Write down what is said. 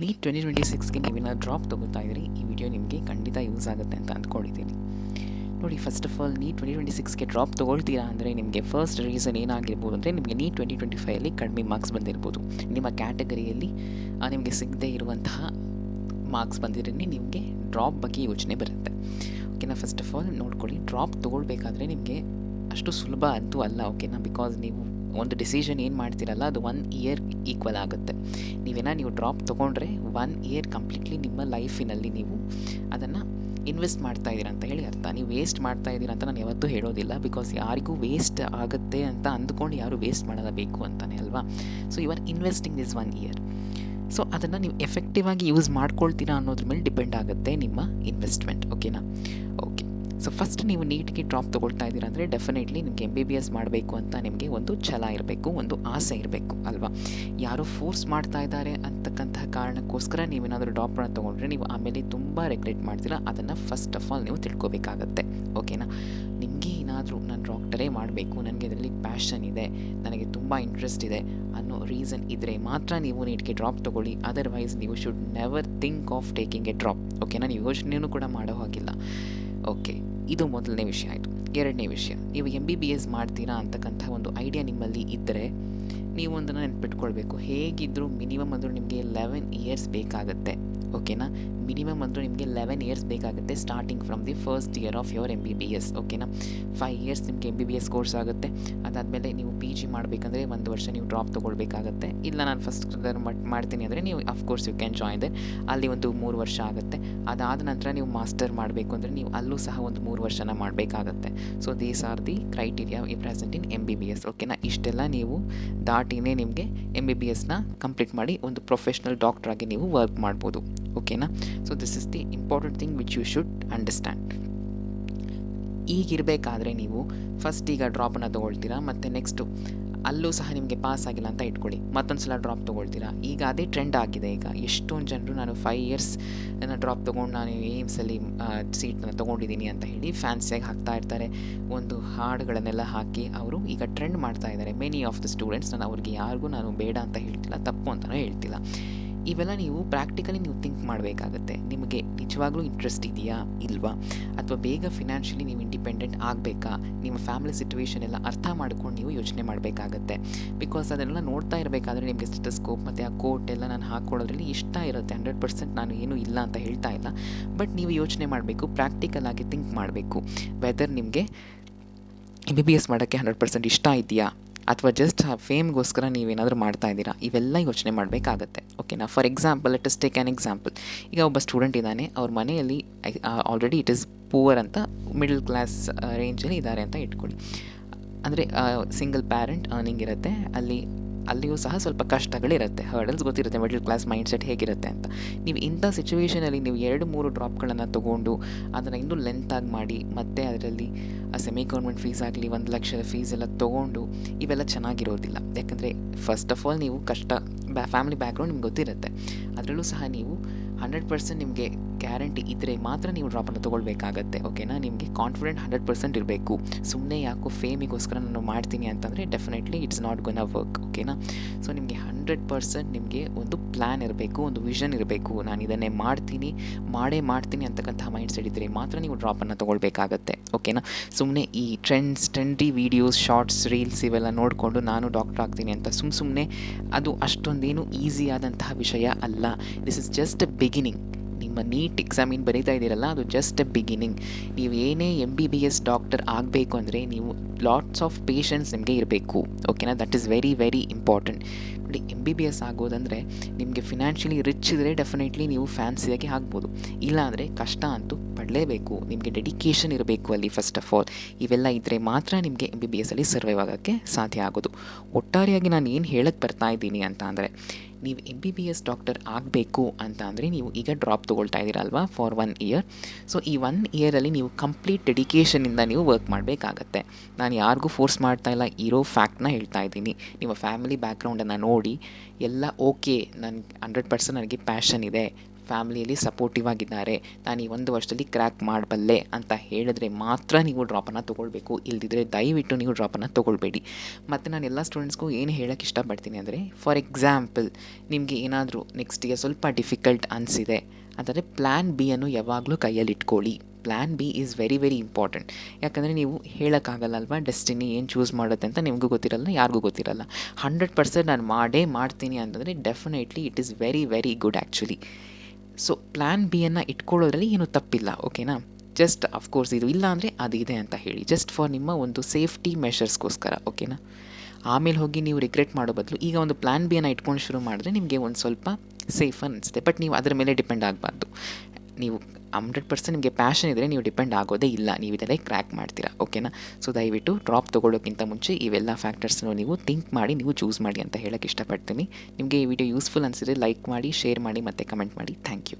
Neat twenty twenty ಸಿಕ್ಸ್ಗೆ ನೀವೇನಾದ್ರು drop ತೊಗೋತಾ ಇದ್ರಿ, ಈ ವಿಡಿಯೋ ನಿಮಗೆ ಖಂಡಿತ ಯೂಸ್ ಆಗುತ್ತೆ ಅಂತ ಅಂದ್ಕೊಂಡಿದ್ದೀನಿ. ನೋಡಿ first of all NEET twenty twenty ಸಿಕ್ಸ್ಗೆ drop ತೊಗೊಳ್ತೀರಾ ಅಂದರೆ ನಿಮಗೆ ಫಸ್ಟ್ ರೀಸನ್ ಏನಾಗಿರ್ಬೋದು ಅಂದರೆ ನಿಮಗೆ ನೀಟ್ ಟ್ವೆಂಟಿ ಟ್ವೆಂಟಿ ಫೈವಲ್ಲಿ ಕಡಿಮೆ ಮಾರ್ಕ್ಸ್ ಬಂದಿರ್ಬೋದು. ನಿಮ್ಮ ಕ್ಯಾಟಗರಿಯಲ್ಲಿ ನಿಮಗೆ ಸಿಗದೇ ಇರುವಂತಹ ಮಾರ್ಕ್ಸ್ ಬಂದಿರೇ ನಿಮಗೆ ಡ್ರಾಪ್ ಬಗ್ಗೆ ಯೋಚನೆ ಬರುತ್ತೆ. ಓಕೆನಾ ಫಸ್ಟ್ ಆಫ್ ಆಲ್ ನೋಡ್ಕೊಳ್ಳಿ ಡ್ರಾಪ್ ತೊಗೊಳ್ಬೇಕಾದ್ರೆ ನಿಮಗೆ ಅಷ್ಟು ಸುಲಭ ಅಂತೂ ಅಲ್ಲ ಓಕೆನಾ ಬಿಕಾಸ್ ನೀವು ಒಂದು ಡಿಸಿಷನ್ ಏನು ಮಾಡ್ತೀರಲ್ಲ, ಅದು ಒನ್ ಇಯರ್ ಈಕ್ವಲ್ ಆಗುತ್ತೆ. ನೀವೇನ, ನೀವು ಡ್ರಾಪ್ ತೊಗೊಂಡ್ರೆ ಒನ್ ಇಯರ್ ಕಂಪ್ಲೀಟ್ಲಿ ನಿಮ್ಮ ಲೈಫಿನಲ್ಲಿ ನೀವು ಅದನ್ನು ಇನ್ವೆಸ್ಟ್ ಮಾಡ್ತಾ ಇದ್ದೀರಾ ಅಂತ ಹೇಳಿ ಅರ್ಥ. ನೀವು ವೇಸ್ಟ್ ಮಾಡ್ತಾ ಇದ್ದೀರಾ ಅಂತ ನಾನು ಯಾವತ್ತೂ ಹೇಳೋದಿಲ್ಲ ಬಿಕಾಸ್ ಯಾರಿಗೂ ವೇಸ್ಟ್ ಆಗುತ್ತೆ ಅಂತ ಅಂದ್ಕೊಂಡು ಯಾರು ವೇಸ್ಟ್ ಮಾಡೋದ ಬೇಕು ಅಂತಾನೆ ಅಲ್ವಾ? So you are investing this one year so ಅದನ್ನು ನೀವು ಎಫೆಕ್ಟಿವ್ ಆಗಿ ಯೂಸ್ ಮಾಡ್ಕೊಳ್ತೀರಾ ಅನ್ನೋದ್ರ ಮೇಲೆ ಡಿಪೆಂಡ್ ಆಗುತ್ತೆ ನಿಮ್ಮ ಇನ್ವೆಸ್ಟ್ಮೆಂಟ್ ಓಕೆನಾ ಓಕೆ ಸೊ ಫಸ್ಟ್ ನೀವು ನೀಟ್ಗೆ ಡ್ರಾಪ್ ತೊಗೊಳ್ತಾ ಇದ್ದೀರಾ ಅಂದರೆ ಡೆಫಿನೆಟ್ಲಿ ನಿಮಗೆ ಎಂ ಬಿ ಬಿ ಎಸ್ ಮಾಡಬೇಕು ಅಂತ ನಿಮಗೆ ಒಂದು ಛಲ ಇರಬೇಕು, ಒಂದು ಆಸೆ ಇರಬೇಕು, ಅಲ್ವಾ? ಯಾರೋ ಫೋರ್ಸ್ ಮಾಡ್ತಾ ಇದ್ದಾರೆ ಅಂತಕ್ಕಂತಹ ಕಾರಣಕ್ಕೋಸ್ಕರ ನೀವೇನಾದರೂ ಡ್ರಾಪ್ನ ತೊಗೊಂಡ್ರೆ ನೀವು ಆಮೇಲೆ ತುಂಬ ರೆಗ್ರೆಟ್ ಮಾಡ್ತೀರಾ. ಅದನ್ನು ಫಸ್ಟ್ ಆಫ್ ಆಲ್ ನೀವು ತಿಳ್ಕೊಬೇಕಾಗತ್ತೆ. ಓಕೆನಾ ನಿಮಗೆ ಏನಾದರೂ ನಾನು ಡಾಕ್ಟರೇ ಮಾಡಬೇಕು, ನನಗೆ ಇದರಲ್ಲಿ ಪ್ಯಾಷನ್ ಇದೆ, ನನಗೆ ತುಂಬ ಇಂಟ್ರೆಸ್ಟ್ ಇದೆ ಅನ್ನೋ ರೀಸನ್ ಇದ್ದರೆ ಮಾತ್ರ ನೀವು ನೀಟ್ಗೆ ಡ್ರಾಪ್ ತೊಗೊಳ್ಳಿ. ಅದರ್ವೈಸ್ ನೀವು should never think of taking a drop ಓಕೆನಾ ನೀವು ಯೋಚನೆಯೂ ಕೂಡ ಮಾಡೋ ಹಾಗಿಲ್ಲ. ಓಕೆ, ಇದು ಮೊದಲನೇ ವಿಷಯ ಆಯಿತು. ಎರಡನೇ ವಿಷಯ, ನೀವು ಎಂ ಬಿ ಬಿ ಎಸ್ ಮಾಡ್ತೀರಾ ಅಂತಕ್ಕಂಥ ಒಂದು ಐಡಿಯಾ ನಿಮ್ಮಲ್ಲಿ ಇದ್ದರೆ ನೀವು ಒಂದನ್ನು ನೆನ್ಪಿಟ್ಕೊಳ್ಬೇಕು. ಹೇಗಿದ್ದರೂ ಮಿನಿಮಮ್ ಅಂದರೂ ನಿಮಗೆ ಲೆವೆನ್ ಇಯರ್ಸ್ ಬೇಕಾಗುತ್ತೆ, ಓಕೆನಾ? ಮಿನಿಮಮ್ ಅಂದರೂ ನಿಮಗೆ ಲೆವೆನ್ ಇಯರ್ಸ್ ಬೇಕಾಗುತ್ತೆ starting from the first year of your M B B S ಓಕೆನಾ? ಫೈವ್ ಇಯರ್ಸ್ ನಿಮಗೆ M B B S course ಆಗುತ್ತೆ. ಅದಾದಮೇಲೆ ನೀವು ಪಿ ಜಿ ಮಾಡಬೇಕಂದ್ರೆ ಒಂದು ವರ್ಷ ನೀವು ಡ್ರಾಪ್ ತೊಗೊಳ್ಬೇಕಾಗತ್ತೆ. ಇಲ್ಲ ನಾನು ಫಸ್ಟ್ ಮಟ್ ಮಾಡ್ತೀನಿ ಅಂದರೆ ನೀವು of course you can join the ಅಲ್ಲಿ ಒಂದು ಮೂರು ವರ್ಷ ಆಗುತ್ತೆ. ಅದಾದ ನಂತರ ನೀವು ಮಾಸ್ಟರ್ ಮಾಡಬೇಕು ಅಂದರೆ ನೀವು ಅಲ್ಲೂ ಸಹ ಒಂದು ಮೂರು ವರ್ಷನ ಮಾಡಬೇಕಾಗತ್ತೆ. So these are the criteria ಈ present in M B B S ಓಕೆನಾ ಇಷ್ಟೆಲ್ಲ ನೀವು ದಾಟಿನೇ ನಿಮಗೆ ಎಂ ಬಿ ಬಿ ಎಸ್ನ ಕಂಪ್ಲೀಟ್ ಮಾಡಿ ಒಂದು ಪ್ರೊಫೆಷ್ನಲ್ ಡಾಕ್ಟ್ರಾಗಿ ನೀವು ವರ್ಕ್ ಮಾಡ್ಬೋದು. ಓಕೆನಾ so this is the important thing which you should understand ಈಗಿರಬೇಕಾದ್ರೆ ನೀವು ಫಸ್ಟ್ ಈಗ ಡ್ರಾಪನ್ನು ತೊಗೊಳ್ತೀರಾ, ಮತ್ತು ನೆಕ್ಸ್ಟು ಅಲ್ಲೂ ಸಹ ನಿಮಗೆ ಪಾಸ್ ಆಗಿಲ್ಲ ಅಂತ ಇಟ್ಕೊಳ್ಳಿ. ಮತ್ತೊಂದು ಸಲ ಡ್ರಾಪ್ ತೊಗೊಳ್ತೀರಾ? ಈಗ ಅದೇ ಟ್ರೆಂಡ್ ಆಗಿದೆ. ಈಗ ಎಷ್ಟೊಂದು ಜನರು ನಾನು ಫೈವ್ ಇಯರ್ಸ್ ಡ್ರಾಪ್ ತೊಗೊಂಡು ನಾನು ಏಮ್ಸಲ್ಲಿ ಸೀಟನ್ನ ತೊಗೊಂಡಿದ್ದೀನಿ ಅಂತ ಹೇಳಿ ಫ್ಯಾನ್ಸಿಯಾಗಿ ಹಾಕ್ತಾ ಇರ್ತಾರೆ. ಒಂದು ಹಾಡುಗಳನ್ನೆಲ್ಲ ಹಾಕಿ ಅವರು ಈಗ ಟ್ರೆಂಡ್ ಮಾಡ್ತಾ ಇದ್ದಾರೆ. ಮೆನಿ ಆಫ್ ದ ಸ್ಟೂಡೆಂಟ್ಸ್ ನಾನು ಅವ್ರಿಗೆ ಯಾರಿಗೂ ನಾನು ಬೇಡ ಅಂತ ಹೇಳ್ತಿಲ್ಲ, ತಪ್ಪು ಅಂತಲೂ ಹೇಳ್ತಿಲ್ಲ. ಇವೆಲ್ಲ ನೀವು ಪ್ರಾಕ್ಟಿಕಲಿ ನೀವು ಥಿಂಕ್ ಮಾಡಬೇಕಾಗತ್ತೆ. ನಿಮಗೆ ನಿಜವಾಗ್ಲೂ ಇಂಟ್ರೆಸ್ಟ್ ಇದೆಯಾ? ಇಲ್ವಾ? ಅಥವಾ ಬೇಗ ಫಿನಾನ್ಷಿಯಲಿ ನೀವು ಇಂಡಿಪೆಂಡೆಂಟ್ ಆಗಬೇಕಾ? ನಿಮ್ಮ ಫ್ಯಾಮಿಲಿ ಸಿಚುವೇಶನ್ ಎಲ್ಲ ಅರ್ಥ ಮಾಡ್ಕೊಂಡು ನೀವು ಯೋಚನೆ ಮಾಡಬೇಕಾಗತ್ತೆ. ಬಿಕಾಸ್ ಅದನ್ನೆಲ್ಲ ನೋಡ್ತಾ ಇರಬೇಕಾದ್ರೆ ನಿಮಗೆ ಸ್ಕೋಪ್ ಮತ್ತು ಆ ಕೋಟ್ ಎಲ್ಲ ನಾನು ಹಾಕ್ಕೊಳ್ಳೋದ್ರಲ್ಲಿ ಇಷ್ಟ ಇರುತ್ತೆ. ಹಂಡ್ರೆಡ್ ಪರ್ಸೆಂಟ್ ನಾನು ಏನೂ ಇಲ್ಲ ಅಂತ ಹೇಳ್ತಾ ಇಲ್ಲ. ಬಟ್ ನೀವು ಯೋಚನೆ ಮಾಡಬೇಕು ಪ್ರಾಕ್ಟಿಕಲ್ ಆಗಿ ಥಿಂಕ್ ಮಾಡಬೇಕು. ವೆದರ್ ನಿಮಗೆ ಎಂ ಬಿ ಬಿ ಎಸ್ ಮಾಡೋಕ್ಕೆ ಹಂಡ್ರೆಡ್ ಪರ್ಸೆಂಟ್ ಇಷ್ಟ ಇದೆಯಾ? ಅಥವಾ ಜಸ್ಟ್ ಫೇಮ್ಗೋಸ್ಕರ ನೀವೇನಾದರೂ ಮಾಡ್ತಾ ಇದ್ದೀರಾ? ಇವೆಲ್ಲ ಯೋಚನೆ ಮಾಡಬೇಕಾಗತ್ತೆ. ಓಕೆನಾ for example it is take an example ಈಗ ಒಬ್ಬ ಸ್ಟೂಡೆಂಟ್ ಇದ್ದಾನೆ, ಅವ್ರ ಮನೆಯಲ್ಲಿ ಆಲ್ರೆಡಿ ಇಟ್ ಇಸ್ ಪೂವರ್ ಅಂತ ಮಿಡಲ್ ಕ್ಲಾಸ್ ರೇಂಜಲ್ಲಿ ಇದ್ದಾರೆ ಅಂತ ಇಟ್ಕೊಳ್ಳಿ. ಅಂದರೆ ಸಿಂಗಲ್ ಪ್ಯಾರೆಂಟ್ ಅರ್ನಿಂಗ್ ಇರುತ್ತೆ, ಅಲ್ಲಿ ಅಲ್ಲಿಯೂ ಸಹ ಸ್ವಲ್ಪ ಕಷ್ಟಗಳಿರುತ್ತೆ. ಹರ್ಡಲ್ಸ್ ಗೊತ್ತಿರುತ್ತೆ ಮಿಡಲ್ ಕ್ಲಾಸ್ ಮೈಂಡ್ ಸೆಟ್ ಹೇಗಿರುತ್ತೆ ಅಂತ. ನೀವು ಇಂಥ ಸಿಚುವೇಷನಲ್ಲಿ ನೀವು ಎರಡು, ಮೂರು ಡ್ರಾಪ್ಗಳನ್ನು ತೊಗೊಂಡು ಅದನ್ನು ಇನ್ನೂ ಲೆಂತಾಗಿ ಮಾಡಿ, ಮತ್ತೆ ಅದರಲ್ಲಿ ಸೆಮಿ ಗೌರ್ಮೆಂಟ್ ಫೀಸ್ ಆಗಲಿ, ಒಂದು ಲಕ್ಷದ ಫೀಸ್ ಎಲ್ಲ ತೊಗೊಂಡು ಇವೆಲ್ಲ ಚೆನ್ನಾಗಿರೋದಿಲ್ಲ. ಯಾಕಂದರೆ ಫಸ್ಟ್ ಆಫ್ ಆಲ್ ನೀವು ಕಷ್ಟ ಫ್ಯಾಮಿಲಿ ಬ್ಯಾಕ್ಗ್ರೌಂಡ್ ನಿಮ್ಗೆ ಗೊತ್ತಿರುತ್ತೆ. ಅದರಲ್ಲೂ ಸಹ ನೀವು ಹಂಡ್ರೆಡ್ ಪರ್ಸೆಂಟ್ ನಿಮಗೆ ಗ್ಯಾರಂಟಿ ಇದ್ದರೆ ಮಾತ್ರ ನೀವು ಡ್ರಾಪನ್ನು ತೊಗೊಳ್ಬೇಕಾಗತ್ತೆ ಓಕೆನಾ ನಿಮಗೆ ಕಾನ್ಫಿಡೆಂಟ್ ಹಂಡ್ರೆಡ್ ಪರ್ಸೆಂಟ್ ಇರಬೇಕು. ಸುಮ್ಮನೆ ಯಾಕೋ ಫೇಮಿಗೋಸ್ಕರ ನಾನು ಮಾಡ್ತೀನಿ ಅಂತಂದರೆ definitely it's not gonna work ಓಕೆನಾ ಸೊ ನಿಮಗೆ ಹಂಡ್ರೆಡ್ ಪರ್ಸೆಂಟ್ ನಿಮಗೆ ಒಂದು ಪ್ಲ್ಯಾನ್ ಇರಬೇಕು, ಒಂದು ವಿಷನ್ ಇರಬೇಕು. ನಾನು ಇದನ್ನೇ ಮಾಡ್ತೀನಿ, ಮಾಡೇ ಮಾಡ್ತೀನಿ ಅಂತಕ್ಕಂಥ ಮೈಂಡ್ ಸೆಟ್ ಇದ್ದರೆ ಮಾತ್ರ ನೀವು ಡ್ರಾಪನ್ನು ತೊಗೊಳ್ಬೇಕಾಗತ್ತೆ ಓಕೆನಾ ಸುಮ್ಮನೆ ಈ trends trendy videos shorts reels ಇವೆಲ್ಲ ನೋಡಿಕೊಂಡು ನಾನು ಡಾಕ್ಟರ್ ಆಗ್ತೀನಿ ಅಂತ ಸುಮ್ಮ ಸುಮ್ಮನೆ ಅದು ಅಷ್ಟೊಂದೇನು ಈಸಿ ಆದಂತಹ ವಿಷಯ ಅಲ್ಲ. ದಿಸ್ ಇಸ್ ಜಸ್ಟ್ ಬಿಗಿನಿಂಗ್ ನಿಮ್ಮ ನೀಟ್ ಎಕ್ಸಾಮಿನ್ ಬರೀತಾ ಇದ್ದೀರಲ್ಲ, ಅದು ಜಸ್ಟ್ ಬಿಗಿನಿಂಗ್ ನೀವು ಏನೇ M B B S doctor ಆಗಬೇಕು ಅಂದರೆ, ನೀವು ಲಾಟ್ಸ್ ಆಫ್ ಪೇಷನ್ಸ್ ನಿಮಗೆ ಇರಬೇಕು. ಓಕೆನಾ that is very very important ನೋಡಿ ಎಂ ಬಿ ಬಿ ಎಸ್ ಆಗೋದಂದರೆ ನಿಮಗೆ ಫಿನಾನ್ಷಿಯಲಿ ರಿಚ್ ಇದ್ದರೆ ಡೆಫಿನೆಟ್ಲಿ ನೀವು ಫ್ಯಾನ್ಸಿಯಾಗಿ ಆಗ್ಬೋದು. ಇಲ್ಲಾಂದರೆ ಕಷ್ಟ ಅಂತೂ ಪಡಲೇಬೇಕು. ನಿಮಗೆ ಡೆಡಿಕೇಶನ್ ಇರಬೇಕು ಅಲ್ಲಿ ಫಸ್ಟ್ ಆಫ್ ಆಲ್ ಇವೆಲ್ಲ ಇದ್ದರೆ ಮಾತ್ರ ನಿಮಗೆ ಎಂ ಬಿ ಬಿ ಎಸ್ ಅಲ್ಲಿ ಸರ್ವೈವ್ ಆಗೋಕ್ಕೆ ಸಾಧ್ಯ ಆಗೋದು. ಒಟ್ಟಾರೆಯಾಗಿ ನಾನು ಏನು ಹೇಳಕ್ಕೆ ಬರ್ತಾ ಇದ್ದೀನಿ ಅಂತ ಅಂದರೆ, ನೀವು M B B S doctor ಆಗಬೇಕು ಅಂತ ಅಂದರೆ ನೀವು ಈಗ ಡ್ರಾಪ್ ತೊಗೊಳ್ತಾ ಇದ್ದೀರಲ್ವಾ ಫಾರ್ ಒನ್ ಇಯರ್ ಸೊ ಈ ಒನ್ ಇಯರಲ್ಲಿ ನೀವು ಕಂಪ್ಲೀಟ್ ಡೆಡಿಕೇಷನಿಂದ ನೀವು ವರ್ಕ್ ಮಾಡಬೇಕಾಗತ್ತೆ. ನಾನು ಯಾರಿಗೂ ಫೋರ್ಸ್ ಮಾಡ್ತಾ ಇಲ್ಲ, ಇರೋ ಫ್ಯಾಕ್ಟ್ನ ಹೇಳ್ತಾ ಇದ್ದೀನಿ. ನಿಮ್ಮ ಫ್ಯಾಮಿಲಿ ಬ್ಯಾಕ್ಗ್ರೌಂಡನ್ನು ನೋಡಿ ಎಲ್ಲ ಓಕೆ. ನನ್ನ ಹಂಡ್ರೆಡ್ ಪರ್ಸೆಂಟ್ ನನಗೆ ಪ್ಯಾಷನ್ ಇದೆ. ಫ್ಯಾಮಿಲಿಯಲ್ಲಿ ಸಪೋರ್ಟಿವ್ ಆಗಿದ್ದಾರೆ. ನಾನು ಈ ಒಂದು ವರ್ಷದಲ್ಲಿ ಕ್ರ್ಯಾಕ್ ಮಾಡಬಲ್ಲೆ ಅಂತ ಹೇಳಿದ್ರೆ ಮಾತ್ರ ನೀವು ಡ್ರಾಪನ್ನು ತೊಗೊಳ್ಬೇಕು. ಇಲ್ದಿದ್ರೆ ದಯವಿಟ್ಟು ನೀವು ಡ್ರಾಪನ್ನು ತೊಗೊಳ್ಬೇಡಿ. ಮತ್ತು ನಾನು ಎಲ್ಲ ಸ್ಟೂಡೆಂಟ್ಸ್ಗೂ ಏನು ಹೇಳೋಕ್ಕೆ ಇಷ್ಟಪಡ್ತೀನಿ ಅಂದರೆ ಫಾರ್ ಎಕ್ಸಾಂಪಲ್ ನಿಮಗೆ ಏನಾದರೂ ನೆಕ್ಸ್ಟ್ ಇಯರ್ ಸ್ವಲ್ಪ ಡಿಫಿಕಲ್ಟ್ ಅನಿಸಿದೆ, ಅಂತಂದರೆ ಪ್ಲ್ಯಾನ್ ಬಿ ಅನ್ನು ಯಾವಾಗಲೂ ಕೈಯಲ್ಲಿ ಇಟ್ಕೊಳ್ಳಿ plan B is very very important ಯಾಕಂದರೆ ನೀವು ಹೇಳೋಕ್ಕಾಗಲ್ಲ ಅಲ್ವಾ ಡೆಸ್ಟಿನಿ ಏನು ಚೂಸ್ ಮಾಡುತ್ತೆ ಅಂತ ನಿಮಗೂ ಗೊತ್ತಿರಲ್ಲ, ಯಾರಿಗೂ ಗೊತ್ತಿರಲ್ಲ. ಹಂಡ್ರೆಡ್ ಪರ್ಸೆಂಟ್ ನಾನು ಮಾಡೇ ಮಾಡ್ತೀನಿ ಅಂತಂದರೆ definitely it is very very good actually so plan ಬಿಯನ್ನು ಇಟ್ಕೊಳ್ಳೋದ್ರಲ್ಲಿ ಏನೂ ತಪ್ಪಿಲ್ಲ ಓಕೆನಾ ಜಸ್ಟ್ ಅಫ್ಕೋರ್ಸ್ ಇದು ಇಲ್ಲ ಅಂದರೆ ಅದು ಇದೆ ಅಂತ ಹೇಳಿ. ಜಸ್ಟ್ ಫಾರ್ ನಿಮ್ಮ ಒಂದು ಸೇಫ್ಟಿ ಮೆಷರ್ಸ್ಗೋಸ್ಕರ ಓಕೆನಾ ಆಮೇಲೆ ಹೋಗಿ ನೀವು ರಿಗ್ರೆಟ್ ಮಾಡೋ ಬದಲು ಈಗ ಒಂದು ಪ್ಲ್ಯಾನ್ ಬಿಯನ್ನು ಇಟ್ಕೊಂಡು ಶುರು ಮಾಡಿದ್ರೆ ನಿಮಗೆ ಒಂದು ಸ್ವಲ್ಪ ಸೇಫ್ ಅನಿಸುತ್ತೆ. ಬಟ್ ನೀವು ಅದರ ಮೇಲೆ ಡಿಪೆಂಡ್ ಆಗಬಾರ್ದು. ನೀವು ಹಂಡ್ರೆಡ್ ಪರ್ಸೆಂಟ್ ನಿಮಗೆ ಪ್ಯಾಷನ್ ಇದ್ದರೆ ನೀವು ಡಿಪೆಂಡ್ ಆಗೋದೇ ಇಲ್ಲ. ನೀವು ಇದೆಲ್ಲ ಕ್ರ್ಯಾಕ್ ಮಾಡ್ತೀರಾ ಓಕೆನಾ ಸೊ ದಯವಿಟ್ಟು ಡ್ರಾಪ್ ತೊಗೊಳ್ಳೋಕ್ಕಿಂತ ಮುಂಚೆ ಇವೆಲ್ಲ ಫ್ಯಾಕ್ಟರ್ಸ್ನು ನೀವು ಥಿಂಕ್ ಮಾಡಿ, ನೀವು ಚೂಸ್ ಮಾಡಿ ಅಂತ ಹೇಳೋಕ್ಕೆ ಇಷ್ಟಪಡ್ತೀನಿ. ನಿಮಗೆ ಈ ವಿಡಿಯೋ ಯೂಸ್ಫುಲ್ ಅನಿಸಿದ್ರೆ ಲೈಕ್ ಮಾಡಿ ಶೇರ್ ಮಾಡಿ ಮತ್ತು ಕಮೆಂಟ್ ಮಾಡಿ. Thank you